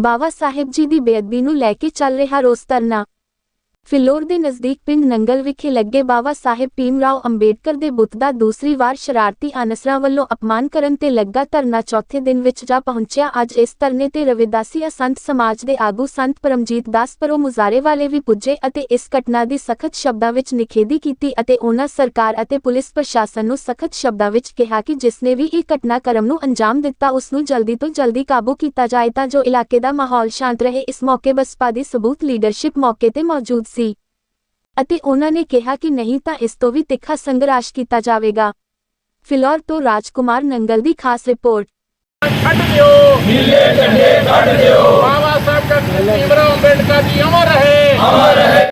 ਬਾਬਾ ਸਾਹਿਬ ਜੀ ਦੀ ਬੇਅਦਬੀ ਨੂੰ ਲੈ ਕੇ ਚੱਲ ਰਿਹਾ ਰੋਸ ਧਰਨਾ। ਫਿਲੌਰ ਦੇ ਨਜ਼ਦੀਕ ਪਿੰਡ ਨੰਗਲ ਵਿਖੇ ਲੱਗੇ ਬਾਬਾ ਸਾਹਿਬ ਭੀਮ ਰਾਓ ਅੰਬੇਡਕਰ ਦੇ ਬੁੱਤ ਦਾ ਦੂਸਰੀ ਵਾਰ ਸ਼ਰਾਰਤੀ ਅਨਸਰਾਂ ਵੱਲੋਂ ਅਪਮਾਨ ਕਰਨ ਤੇ ਲੱਗਾ ਧਰਨਾ ਚੌਥੇ ਦਿਨ ਵਿੱਚ ਜਾ ਪਹੁੰਚਿਆ। ਅੱਜ ਇਸ ਧਰਨੇ ਤੇ ਰਵਿਦਾਸੀ ਸੰਤ ਸਮਾਜ ਦੇ ਆਗੂ ਸੰਤ ਪਰਮਜੀਤ ਦਾਸ ਪਰੋ ਮੁਜ਼ਾਰੇ ਵਾਲੇ ਵੀ ਪੁੱਜੇ ਅਤੇ ਇਸ ਘਟਨਾ ਦੀ ਸਖਤ ਸ਼ਬਦਾਂ ਵਿੱਚ ਨਿਖੇਧੀ ਕੀਤੀ ਅਤੇ ਉਹਨਾਂ ਸਰਕਾਰ ਅਤੇ ਪੁਲਿਸ ਪ੍ਰਸ਼ਾਸਨ ਨੂੰ ਸਖਤ ਸ਼ਬਦਾਂ ਵਿੱਚ ਕਿਹਾ ਕਿ ਜਿਸ ਨੇ ਵੀ ਇਹ ਘਟਨਾਕ੍ਰਮ ਨੂੰ ਅੰਜਾਮ ਦਿੱਤਾ, ਉਸ ਨੂੰ ਜਲਦੀ ਤੋਂ ਜਲਦੀ ਕਾਬੂ ਕੀਤਾ ਜਾਏ ਤਾਂ ਜੋ ਇਲਾਕੇ ਦਾ ਮਾਹੌਲ ਸ਼ਾਂਤ ਰਹੇ। ਇਸ ਮੌਕੇ ਬਸਪਾ ਦੀ ਸਬੂਤ ਲੀਡਰਸ਼ਿਪ ਮੌਕੇ ਤੇ ਮੌਜੂਦ ਸੀ। ਅਤੇ ਉਹਨਾਂ ਨੇ ਕਿਹਾ ਕਿ ਨਹੀਂ ਤਾਂ ਇਸ ਤੋਂ ਵੀ ਤਿੱਖਾ ਸੰਘਰਸ਼ ਕੀਤਾ ਜਾਵੇਗਾ। ਫਿਲੌਰ ਤੋਂ ਰਾਜਕੁਮਾਰ ਨੰਗਲ ਦੀ ਖਾਸ ਰਿਪੋਰਟ। ਕੱਢ ਦਿਓ। ਨੀਲੇ ਝੰਡੇ ਕੱਢ ਦਿਓ। ਬਾਬਾ ਸਾਹਿਬ ਅੰਬੇਡਕਰ ਜੀ ਅਮਰ ਰਹੇ। ਅਮਰ ਰਹੇ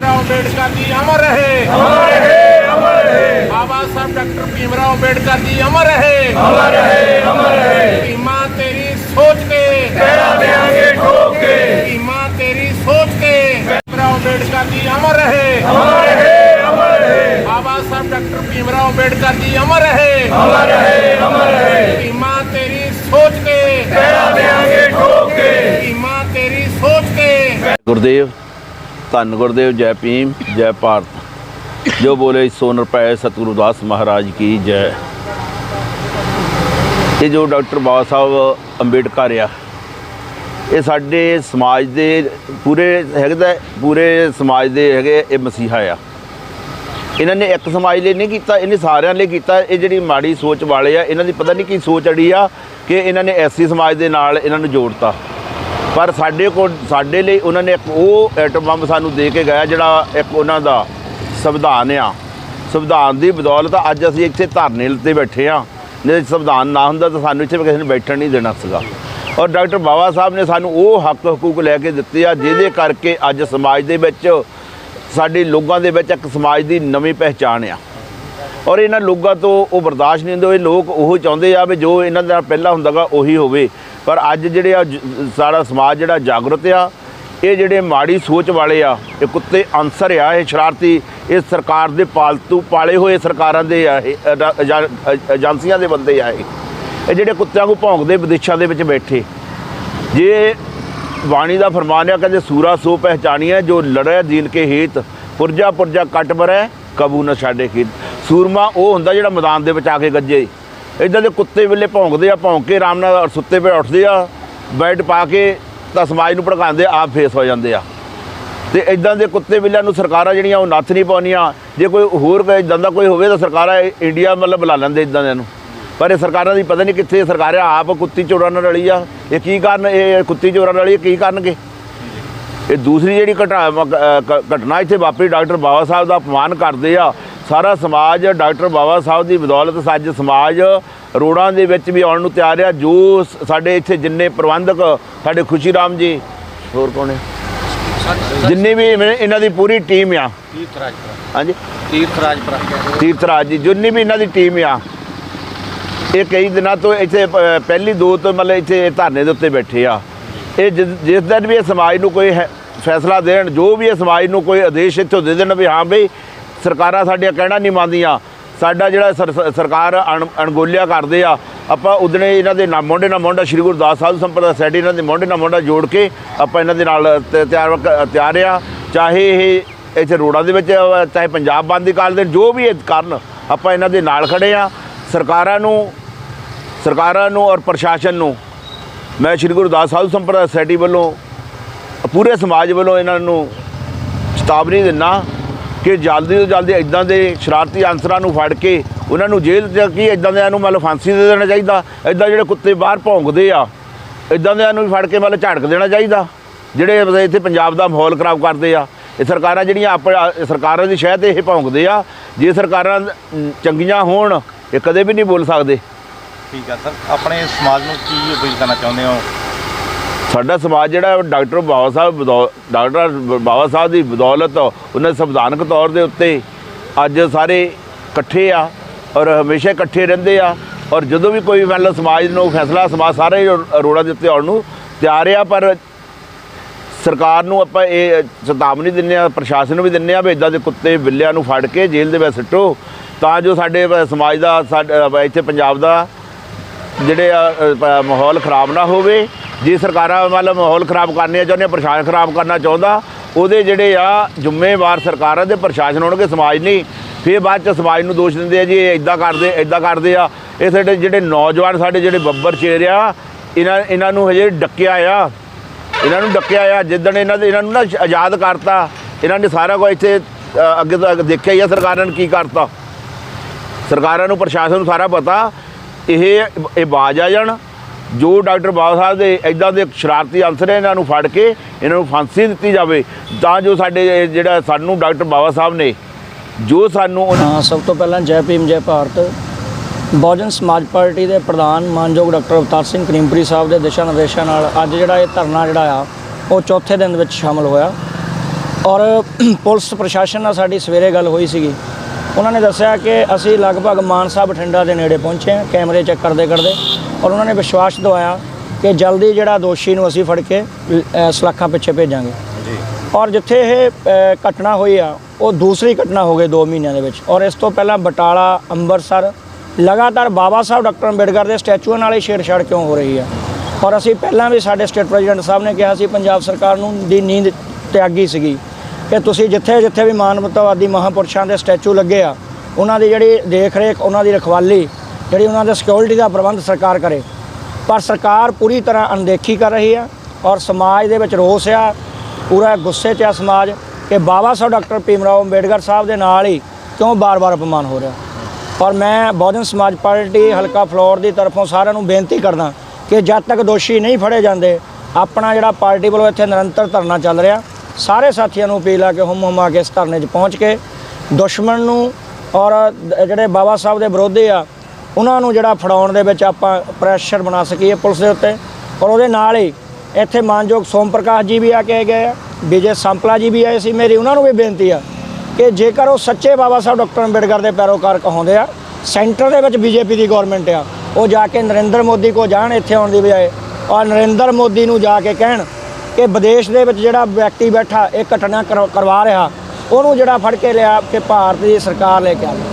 ਭੀਮਰਾਓ ਅੰਬੇਡਕਰ ਜੀ ਅਮਰ ਰਹੇ ਅਮਰ ਰਹੇ ਅਮਰ ਰਹੇ ਬਾਬਾ ਸਾਹਿਬ ਡਾਕਟਰ ਭੀਮਰਾਓ ਅੰਬੇਡਕਰ ਜੀ ਅਮਰ ਰਹੇ ਅਮਰ ਰਹੇ ਅਮਰ ਰਹੇ ਭੀਮਾ ਤੇਰੀ ਸੋਚ ਕੇ ਤੇਰਾ ਦੇਾਂਗੇ ਠੋਕ ਕੇ ਭੀਮਾ ਤੇਰੀ ਸੋਚ ਕੇ ਭੀਮਰਾਓ ਅੰਬੇਡਕਰ ਜੀ ਅਮਰ ਰਹੇ ਅਮਰ ਰਹੇ ਅਮਰ ਰਹੇ ਬਾਬਾ ਸਾਹਿਬ ਡਾਕਟਰ ਭੀਮਰਾਓ ਅੰਬੇਡਕਰ ਜੀ ਅਮਰ ਰਹੇ ਅਮਰ ਰਹੇ ਅਮਰ ਰਹੇ ਭੀਮਾ ਤੇਰੀ ਸੋਚ ਕੇ ਤੇਰਾ ਦੇਾਂਗੇ ਠੋਕ ਕੇ ਭੀਮਾ ਤੇਰੀ ਸੋਚ ਕੇ ਗੁਰਦੇਵ, ਧੰਨ ਗੁਰਦੇਵ, ਜੈ ਭੀਮ, ਜੈ ਭਾਰਤ। ਜੋ ਬੋਲੇ ਸੋ ਨਿਰਭੈ ਸਤਿਗੁਰੂ ਦਾਸ ਮਹਾਰਾਜ ਕੀ ਜੈ। ਇਹ ਜੋ ਡਾਕਟਰ ਬਾਬਾ ਸਾਹਿਬ ਅੰਬੇਡਕਰ ਆ, ਇਹ ਸਾਡੇ ਸਮਾਜ ਦੇ ਪੂਰੇ ਹੈਗੇ ਤਾਂ ਪੂਰੇ ਸਮਾਜ ਦੇ ਹੈਗੇ ਇਹ ਮਸੀਹਾ ਆ। ਇਹਨਾਂ ਨੇ ਇੱਕ ਸਮਾਜ ਲਈ ਨਹੀਂ ਕੀਤਾ, ਇਹਨੇ ਸਾਰਿਆਂ ਲਈ ਕੀਤਾ। ਇਹ ਜਿਹੜੀ ਮਾੜੀ ਸੋਚ ਵਾਲੇ ਆ, ਇਹਨਾਂ ਦੀ ਪਤਾ ਨਹੀਂ ਕੀ ਸੋਚ ਅੜੀ ਆ ਕਿ ਇਹਨਾਂ ਨੇ ਐਸੀ ਸਮਾਜ ਦੇ ਨਾਲ ਇਹਨਾਂ ਨੂੰ ਜੋੜਤਾ। ਪਰ ਸਾਡੇ ਕੋਲ, ਸਾਡੇ ਲਈ ਉਹਨਾਂ ਨੇ ਇੱਕ ਉਹ ਐਟਮ ਬੰਬ ਸਾਨੂੰ ਦੇ ਕੇ ਗਿਆ ਜਿਹੜਾ ਇੱਕ ਉਹਨਾਂ ਦਾ ਸੰਵਿਧਾਨ ਆ। ਸੰਵਿਧਾਨ ਦੀ ਬਦੌਲਤ ਅੱਜ ਅਸੀਂ ਇੱਥੇ ਧਰਨੇ ਤੇ ਬੈਠੇ ਆ ਜੇ ਸੰਵਿਧਾਨ ਨਾ ਹੁੰਦਾ ਤਾਂ ਸਾਨੂੰ ਇੱਥੇ ਕਿਸੇ ਨੇ ਬੈਠਣ ਨਹੀਂ ਦੇਣਾ ਸੀਗਾ। ਔਰ ਡਾਕਟਰ ਬਾਵਾ ਸਾਹਿਬ ਨੇ ਸਾਨੂੰ ਉਹ ਹੱਕ ਹਕੂਕ ਲੈ ਕੇ ਦਿੱਤੇ ਆ, ਜਿਹਦੇ ਕਰਕੇ ਅੱਜ ਸਮਾਜ ਦੇ ਵਿੱਚ ਸਾਡੇ ਲੋਕਾਂ ਦੇ ਵਿੱਚ ਇੱਕ ਸਮਾਜ ਦੀ ਨਵੀਂ ਪਹਿਚਾਣ ਆ। ਔਰ ਇਹਨਾਂ ਲੋਕਾਂ ਤੋਂ ਉਹ ਬਰਦਾਸ਼ਤ ਨਹੀਂ ਹੁੰਦੇ ਇਹ ਲੋਕ ਉਹ ਚਾਹੁੰਦੇ ਆ ਵੀ ਜੋ ਇਹਨਾਂ ਦਾ ਪਹਿਲਾਂ ਹੁੰਦਾਗਾ ਉਹੀ ਹੋਵੇ। ਪਰ ਅੱਜ ਜਿਹੜੇ ਆ ਜ- ਸਾਰਾ ਸਮਾਜ ਜਿਹੜਾ ਜਾਗਰੂਕ ਆ, ਇਹ ਜਿਹੜੇ ਮਾੜੀ ਸੋਚ ਵਾਲੇ ਆ, ਇਹ ਕੁੱਤੇ ਅਨਸਰ ਆ, ਇਹ ਸ਼ਰਾਰਤੀ, ਇਹ ਸਰਕਾਰ ਦੇ ਪਾਲਤੂ ਪਾਲੇ ਹੋਏ ਸਰਕਾਰਾਂ ਦੇ ਆ, ਇਹ ਏਜੰਸੀਆਂ ਦੇ ਬੰਦੇ ਆ ਇਹ। ਜਿਹੜੇ ਕੁੱਤਿਆਂ ਨੂੰ ਭੌਂਕਦੇ ਵਿਦੇਸ਼ਾਂ ਦੇ ਵਿੱਚ ਬੈਠੇ। ਜੇ ਬਾਣੀ ਦਾ ਫਰਮਾਨ ਆ, ਕਹਿੰਦੇ ਸੂਰਾ ਸੋ ਪਹਿਚਾਨੀਐ, ਜੋ ਲੜੈ ਦੀਨ ਕੇ ਹੀਤ, ਪੁਰਜਾ ਪੁਰਜਾ ਕੱਟ ਬਰੈ ਕਬੂ ਨਾ ਛਾੜੇ ਖੀਤ। ਸੂਰਮਾ ਉਹ ਹੁੰਦਾ ਜਿਹੜਾ ਮੈਦਾਨ ਦੇ ਵਿੱਚ ਆ ਕੇ ਗੱਜੇ। ਇਦਾਂ ਦੇ ਕੁੱਤੇ ਵੇਲੇ ਭੌਂਕਦੇ ਆ, ਭੌਂਕ ਕੇ ਆਰਾਮ ਨਾਲ ਸੁੱਤੇ ਪਏ ਉੱਠਦੇ ਆ, ਬੈਡ ਪਾ ਕੇ ਤਾਂ ਸਮਾਜ ਨੂੰ ਭੜਕਾਉਂਦੇ ਆਪ ਫੇਸ ਹੋ ਜਾਂਦੇ ਆ। ਤੇ ਇਦਾਂ ਦੇ ਕੁੱਤੇ ਬਿੱਲਿਆਂ ਨੂੰ ਸਰਕਾਰਾਂ ਜਿਹੜੀਆਂ ਉਹ ਨੱਥ ਨਹੀਂ ਪਾਉਂਦੀਆਂ। ਜੇ ਕੋਈ ਹੋਰ ਕੋਈ ਇਦਾਂ ਦਾ ਕੋਈ ਹੋਵੇ ਤਾਂ ਸਰਕਾਰਾਂ ਇੰਡੀਆ ਮਤਲਬ ਬੁਲਾ ਲੈਂਦੇ ਇਦਾਂ ਦੇ ਨੂੰ। ਪਰ ਇਹ ਸਰਕਾਰਾਂ ਦੀ ਪਤਾ ਨਹੀਂ ਕਿੱਥੇ ਸਰਕਾਰਾਂ ਆਪ ਕੁੱਤੀ ਚੋਰਾਂ ਨਾਲ ਰਲੀ ਆ। ਇਹ ਕੀ ਕਰਨ, ਇਹ ਕੁੱਤੀ ਚੋਰਾਂ ਨਾਲ ਰਲੀ ਕੀ ਕਰਨਗੇ? ਇਹ ਦੂਸਰੀ ਜਿਹੜੀ ਘਟਨਾ ਘਟਨਾ ਇੱਥੇ ਵਾਪਰੀ, ਡਾਕਟਰ ਬਾਬਾ ਸਾਹਿਬ ਦਾ ਅਪਮਾਨ ਕਰਦੇ ਆ। ਸਾਰਾ ਸਮਾਜ, ਡਾਕਟਰ ਬਾਬਾ ਸਾਹਿਬ ਦੀ ਬਦੌਲਤ ਸੱਜ ਸਮਾਜ ਰੋਡਾਂ ਦੇ ਵਿੱਚ ਵੀ ਆਉਣ ਨੂੰ ਤਿਆਰ ਆ। ਜੋ ਸਾਡੇ ਇੱਥੇ ਜਿੰਨੇ ਪ੍ਰਬੰਧਕ, ਸਾਡੇ ਖੁਸ਼ੀ ਰਾਮ ਜੀ, ਹੋਰ ਕੌਣ ਹੈ ਜਿੰਨੇ ਵੀ ਇਹਨਾਂ ਦੀ ਪੂਰੀ ਟੀਮ ਆ। ਤੀਰਥ ਰਾਜਪੁਰਾ ਹਾਂਜੀ? ਤੀਰਥ ਰਾਜਪੁਰਾ ਤੀਰਥਰਾਜ ਜੀ, ਜਿੰਨੀ ਵੀ ਇਹਨਾਂ ਦੀ ਟੀਮ ਆ। ਇਹ ਕਈ ਦਿਨਾਂ ਤੋਂ ਇੱਥੇ ਪਹਿਲੀ ਦੋ ਤੋਂ ਮਤਲਬ ਇੱਥੇ ਧਰਨੇ ਦੇ ਉੱਤੇ ਬੈਠੇ ਆ। ਇਹ ਜਿਸ ਜਿਸ ਦਿਨ ਵੀ ਇਹ ਸਮਾਜ ਨੂੰ ਕੋਈ ਹੈ- ਫੈਸਲਾ ਦੇਣ, ਜੋ ਵੀ ਇਹ ਸਮਾਜ ਨੂੰ ਕੋਈ ਆਦੇਸ਼ ਇੱਥੋਂ ਦੇ ਦੇਣ ਵੀ ਹਾਂ ਬਈ ਸਰਕਾਰਾਂ ਸਾਡੀਆਂ ਕਹਿਣਾ ਨਹੀਂ ਮੰਨਦੀਆਂ। ਸਾਡਾ ਜਿਹੜਾ ਸਰਕਾਰ ਅਣ- ਅਣਗੌਲਿਆ ਕਰਦੇ ਆ, ਆਪਾਂ ਉਦਣੇ ਇਹਨਾਂ ਦੇ ਨਾਲ ਮੋਢੇ ਨਾਲ ਮੋਢਾ ਸ੍ਰੀ ਗੁਰਦਾਸ ਸਾਹਿਬ ਸੰਪਰਦਾ ਸੈਡੀ ਇਹਨਾਂ ਦੇ ਮੋਢੇ ਨਾਲ ਮੋਢਾ ਜੋੜ ਕੇ ਆਪਾਂ ਇਹਨਾਂ ਦੇ ਨਾਲ ਤਿਆਰ ਤਿਆਰ ਆ। ਚਾਹੇ ਇਹ ਇੱਥੇ ਰੋਡਾਂ ਦੇ ਵਿੱਚ, ਚਾਹੇ ਪੰਜਾਬ ਬੰਦ ਦੀ ਕਾਲ ਦੇ ਜੋ ਵੀ ਇਹ ਕਰਨ ਆਪਾਂ ਇਹਨਾਂ ਦੇ ਨਾਲ ਖੜੇ ਆ। ਸਰਕਾਰਾਂ ਨੂੰ ਸਰਕਾਰਾਂ ਨੂੰ ਔਰ ਪ੍ਰਸ਼ਾਸਨ ਨੂੰ ਮੈਂ ਸ੍ਰੀ ਗੁਰਦਾਸ ਸਾਹਿਬ ਸੰਪਰਦਾ ਸੋਸਾਇਟੀ ਵੱਲੋਂ, ਪੂਰੇ ਸਮਾਜ ਵੱਲੋਂ ਇਹਨਾਂ ਨੂੰ ਚੇਤਾਵਨੀ ਦਿੰਦਾ ਕਿ ਜਲਦੀ ਤੋਂ ਜਲਦੀ ਇਦਾਂ ਦੇ ਸ਼ਰਾਰਤੀ ਅਨਸਰਾਂ ਨੂੰ ਫੜ ਕੇ ਉਹਨਾਂ ਨੂੰ ਜੇਲ੍ਹ 'ਚ ਕੀ ਇਦਾਂ ਦਿਆਂ ਨੂੰ ਮਤਲਬ ਫਾਂਸੀ ਦੇ ਦੇਣਾ ਚਾਹੀਦਾ? ਇਦਾਂ ਜਿਹੜੇ ਕੁੱਤੇ ਬਾਹਰ ਭੌਂਕਦੇ ਆ ਇਦਾਂ ਦਿਆਂ ਨੂੰ ਵੀ ਫੜ ਕੇ ਮਤਲਬ ਝੜਕ ਦੇਣਾ ਚਾਹੀਦਾ? ਜਿਹੜੇ ਇੱਥੇ ਪੰਜਾਬ ਦਾ ਮਾਹੌਲ ਖਰਾਬ ਕਰਦੇ ਆ, ਇਹ ਸਰਕਾਰਾਂ ਜਿਹੜੀਆਂ ਆਪ ਸਰਕਾਰਾਂ ਦੀ ਸ਼ਹਿ ਤੇ ਇਹ ਭੌਂਕਦੇ ਆ, ਜੇ ਸਰਕਾਰਾਂ ਚੰਗੀਆਂ ਹੋਣ, ਇਹ ਕਦੇ ਵੀ ਨਹੀਂ ਬੋਲ ਸਕਦੇ। ਠੀਕ ਆ, ਸਰ, ਆਪਣੇ ਸਮਾਜ ਨੂੰ ਕੀ ਅਪੀਲ ਕਰਨਾ ਚਾਹੁੰਦੇ ਹੋ? ਸਾਡਾ ਸਮਾਜ ਜਿਹੜਾ ਡਾਕਟਰ ਬਾਵਾ ਸਾਹਿਬ ਬਦੌ- ਡਾਕਟਰ ਬਾਵਾ ਸਾਹਿਬ ਦੀ ਬਦੌਲਤ ਉਹਨਾਂ ਸੰਵਿਧਾਨਕ ਤੌਰ ਦੇ ਉੱਤੇ ਅੱਜ ਸਾਰੇ ਇਕੱਠੇ ਆ ਔਰ ਹਮੇਸ਼ਾ ਇਕੱਠੇ ਰਹਿੰਦੇ ਆ ਔਰ ਜਦੋਂ ਵੀ ਕੋਈ ਮੰਨ ਲਓ ਸਮਾਜ ਨੂੰ ਫੈਸਲਾ ਸਮਾਜ ਸਾਰੇ ਹੀ ਦੇ ਉੱਤੇ ਆਉਣ ਨੂੰ ਤਿਆਰ ਆ ਪਰ ਸਰਕਾਰ ਨੂੰ ਆਪਾਂ ਇਹ ਚੇਤਾਵਨੀ ਦਿੰਨੇ ਆ ਪ੍ਰਸ਼ਾਸਨ ਨੂੰ ਵੀ ਦਿੰਨੇ ਆ ਵੀ ਇਦਾਂ ਦੇ ਕੁੱਤੇ ਬਿੱਲਿਆਂ ਨੂੰ ਫੜ ਕੇ ਜੇਲ੍ਹ ਦੇ ਵਿੱਚ ਸਿੱਟੋ। ਤਾਂ ਜੋ ਸਾਡੇ ਸਮਾਜ ਦਾ ਸਾਡਾ ਇੱਥੇ ਪੰਜਾਬ ਦਾ ਜਿਹੜੇ ਆ, ਮਾਹੌਲ ਖਰਾਬ ਨਾ ਹੋਵੇ। ਜੇ ਸਰਕਾਰਾਂ ਮਤਲਬ ਮਾਹੌਲ ਖਰਾਬ ਕਰਨੇ ਚਾਹੁੰਦੀਆਂ ਪ੍ਰਸ਼ਾਸਨ ਖਰਾਬ ਕਰਨਾ ਚਾਹੁੰਦਾ, ਉਹਦੇ ਜਿਹੜੇ ਆ ਜ਼ਿੰਮੇਵਾਰ ਸਰਕਾਰਾਂ ਦੇ ਪ੍ਰਸ਼ਾਸਨ ਹੋਣਗੇ, ਸਮਾਜ ਨਹੀਂ। ਫਿਰ ਬਾਅਦ ਚ ਸਮਾਜ ਨੂੰ ਦੋਸ਼ ਦਿੰਦੇ ਆ ਜੀ, ਇਹ ਇਦਾਂ ਕਰਦੇ ਇਦਾਂ ਕਰਦੇ ਆ। ਇਹ ਸਾਡੇ ਜਿਹੜੇ ਨੌਜਵਾਨ, ਸਾਡੇ ਜਿਹੜੇ ਬੱਬਰ ਚੇਰ ਆ, ਇਹਨਾਂ ਇਹਨਾਂ ਨੂੰ ਹਜੇ ਡੱਕਿਆ ਆ। ਇਹਨਾਂ ਨੂੰ ਡੱਕਿਆ ਆ, ਜਿੱਦਣ ਇਹਨਾਂ ਦੇ, ਇਹਨਾਂ ਨੂੰ ਨਾ ਆਜ਼ਾਦ ਕਰਤਾ, ਇਹਨਾਂ ਨੇ ਸਾਰਾ ਕੁਝ ਇੱਥੇ ਅੱਗੇ ਤੋਂ ਅੱਗੇ ਦੇਖਿਆ ਹੀ ਆ ਸਰਕਾਰਾਂ ਨੇ ਕੀ ਕਰਤਾ। ਸਰਕਾਰਾਂ ਨੂੰ, ਪ੍ਰਸ਼ਾਸਨ ਨੂੰ ਸਾਰਾ ਪਤਾ, ਇਹ ਇਹ ਬਾਜ ਆ ਜਾਣ। ਜੋ ਡਾਕਟਰ ਬਾਬਾ ਸਾਹਿਬ ਦੇ ਇਦਾਂ ਦੇ ਸ਼ਰਾਰਤੀ ਅਨਸਰ ਹੈ, ਇਹਨਾਂ ਨੂੰ ਫੜ ਕੇ ਇਹਨਾਂ ਨੂੰ ਫਾਂਸੀ ਦਿੱਤੀ ਜਾਵੇ, ਤਾਂ ਜੋ ਸਾਡੇ ਜਿਹੜਾ ਸਾਨੂੰ ਡਾਕਟਰ ਬਾਬਾ ਸਾਹਿਬ ਨੇ, ਜੋ ਸਾਨੂੰ ਹਾਂ, ਸਭ ਤੋਂ ਪਹਿਲਾਂ ਜੈ ਭੀਮ, ਜੈ ਭਾਰਤ। ਬਹੁਜਨ ਸਮਾਜ ਪਾਰਟੀ ਦੇ ਪ੍ਰਧਾਨ ਮਾਨਯੋਗ ਡਾਕਟਰ ਅਵਤਾਰ ਸਿੰਘ ਕਰੀਮਪੁਰੀ ਸਾਹਿਬ ਦੇ ਦਿਸ਼ਾ ਨਿਰਦੇਸ਼ਾਂ ਨਾਲ ਅੱਜ ਜਿਹੜਾ ਇਹ ਧਰਨਾ ਜਿਹੜਾ ਆ, ਉਹ ਚੌਥੇ ਦਿਨ ਵਿੱਚ ਸ਼ਾਮਲ ਹੋਇਆ। ਔਰ ਪੁਲਿਸ ਪ੍ਰਸ਼ਾਸਨ ਨਾਲ ਸਾਡੀ ਸਵੇਰੇ ਗੱਲ ਹੋਈ ਸੀਗੀ। ਉਹਨਾਂ ਨੇ ਦੱਸਿਆ ਕਿ ਅਸੀਂ ਲਗਭਗ ਮਾਨਸਾ ਬਠਿੰਡਾ ਦੇ ਨੇੜੇ ਪਹੁੰਚੇ ਹਾਂ ਕੈਮਰੇ ਚੈੱਕ ਕਰਦੇ ਕਰਦੇ ਔਰ ਉਹਨਾਂ ਨੇ ਵਿਸ਼ਵਾਸ ਦਿਵਾਇਆ ਕਿ ਜਲਦੀ ਜਿਹੜਾ ਦੋਸ਼ੀ ਨੂੰ ਅਸੀਂ ਫੜ ਕੇ ਸਲਾਖਾਂ ਪਿੱਛੇ ਭੇਜਾਂਗੇ। ਜੀ। ਔਰ ਜਿੱਥੇ ਇਹ ਘਟਨਾ ਹੋਈ ਆ ਉਹ ਦੂਸਰੀ ਘਟਨਾ ਹੋ ਗਈ 2 ਮਹੀਨਿਆਂ ਦੇ ਵਿੱਚ। ਔਰ ਇਸ ਤੋਂ ਪਹਿਲਾਂ ਬਟਾਲਾ ਅੰਮ੍ਰਿਤਸਰ ਲਗਾਤਾਰ ਬਾਬਾ ਸਾਹਿਬ ਡਾਕਟਰ ਅੰਬੇਡਕਰ ਦੇ ਸਟੈਚੂਆਂ ਨਾਲ ਹੀ ਛੇੜਛਾੜ ਕਿਉਂ ਹੋ ਰਹੀ ਆ? ਔਰ ਅਸੀਂ ਪਹਿਲਾਂ ਵੀ ਸਾਡੇ ਸਟੇਟ ਪ੍ਰੈਜ਼ੀਡੈਂਟ ਸਾਹਿਬ ਨੇ ਕਿਹਾ ਸੀ ਪੰਜਾਬ ਸਰਕਾਰ ਨੂੰ ਦੀ ਨੀਂਦ ਤਿਆਗੀ ਸੀਗੀ। ਕਿ ਤੁਸੀਂ ਜਿੱਥੇ ਜਿੱਥੇ ਵੀ ਮਾਨਵਤਾਵਾਦੀ ਮਹਾਪੁਰਸ਼ਾਂ ਦੇ ਸਟੈਚੂ ਲੱਗੇ ਆ, ਉਹਨਾਂ ਦੀ ਜਿਹੜੀ ਦੇਖ ਰੇਖ ਉਹਨਾਂ ਦੀ ਰਖਵਾਲੀ, ਜਿਹੜੀ ਉਹਨਾਂ ਦੇ ਸਿਕਿਉਰਿਟੀ ਦਾ ਪ੍ਰਬੰਧ ਸਰਕਾਰ ਕਰੇ। ਪਰ ਸਰਕਾਰ ਪੂਰੀ ਤਰ੍ਹਾਂ ਅਣਦੇਖੀ ਕਰ ਰਹੀ ਆ ਔਰ ਸਮਾਜ ਦੇ ਵਿੱਚ ਰੋਸ ਆ, ਪੂਰਾ ਗੁੱਸੇ 'ਚ ਆ ਸਮਾਜ ਕਿ ਬਾਬਾ ਸਾਹਿਬ ਡਾਕਟਰ ਭੀਮ ਰਾਓ ਅੰਬੇਡਕਰ ਸਾਹਿਬ ਦੇ ਨਾਲ ਹੀ ਕਿਉਂ ਬਾਰ-ਬਾਰ ਅਪਮਾਨ ਹੋ ਰਿਹਾ। ਔਰ ਮੈਂ ਬਹੁਜਨ ਸਮਾਜ ਪਾਰਟੀ ਹਲਕਾ ਫਲੋਰ ਦੀ ਤਰਫੋਂ ਸਾਰਿਆਂ ਨੂੰ ਬੇਨਤੀ ਕਰਦਾ ਕਿ ਜਦ ਤੱਕ ਦੋਸ਼ੀ ਨਹੀਂ ਫੜੇ ਜਾਂਦੇ, ਆਪਣਾ ਜਿਹੜਾ ਪਾਰਟੀ ਵੱਲੋਂ ਇੱਥੇ ਨਿਰੰਤਰ ਧਰਨਾ ਚੱਲ ਰਿਹਾ ਸਾਰੇ ਸਾਥੀਆਂ ਨੂੰ ਅਪੀਲ ਆ ਕਿ ਹੁਮ ਹੁਮਾ ਕੇ ਇਸ ਧਰਨੇ 'ਚ ਪਹੁੰਚ ਕੇ ਦੁਸ਼ਮਣ ਨੂੰ ਔਰ ਜਿਹੜੇ ਬਾਬਾ ਸਾਹਿਬ ਦੇ ਵਿਰੋਧੀ ਆ, ਉਹਨਾਂ ਨੂੰ ਜਿਹੜਾ ਫੜਾਉਣ ਦੇ ਵਿੱਚ ਆਪਾਂ ਪ੍ਰੈਸ਼ਰ ਬਣਾ ਸਕੀਏ ਪੁਲਿਸ ਦੇ ਉੱਤੇ। ਔਰ ਉਹਦੇ ਨਾਲ ਹੀ ਇੱਥੇ ਮਾਨਯੋਗ ਸੋਮ ਪ੍ਰਕਾਸ਼ ਜੀ ਵੀ ਆ ਕੇ ਗਏ ਆ, ਵਿਜੇ ਸੰਪਲਾ ਜੀ ਵੀ ਆਏ ਸੀ। ਮੇਰੀ ਉਹਨਾਂ ਨੂੰ ਵੀ ਬੇਨਤੀ ਆ ਕਿ ਜੇਕਰ ਉਹ ਸੱਚੇ ਬਾਬਾ ਸਾਹਿਬ ਡਾਕਟਰ ਅੰਬੇਡਕਰ ਦੇ ਪੈਰੋਕਾਰ ਕਹਾਉਂਦੇ ਆ, ਸੈਂਟਰ ਦੇ ਵਿੱਚ ਬੀਜੇਪੀ ਦੀ ਗਵਰਨਮੈਂਟ ਆ, ਉਹ ਜਾ ਕੇ ਨਰਿੰਦਰ ਮੋਦੀ ਕੋ ਜਾਣ, ਇੱਥੇ ਆਉਣ ਦੀ ਬਜਾਏ। ਔਰ ਨਰਿੰਦਰ ਮੋਦੀ ਨੂੰ ਜਾ ਕੇ ਕਹਿਣ ਕਿ ਵਿਦੇਸ਼ ਦੇ ਵਿੱਚ ਜਿਹੜਾ ਵਿਅਕਤੀ ਬੈਠਾ, ਇਹ ਘਟਨਾ ਕਰਵਾ ਰਿਹਾ, ਉਹਨੂੰ ਜਿਹੜਾ ਫੜ ਕੇ ਲਿਆ ਕਿ ਭਾਰਤ ਦੀ ਸਰਕਾਰ ਲੈ ਕੇ ਆਵੇ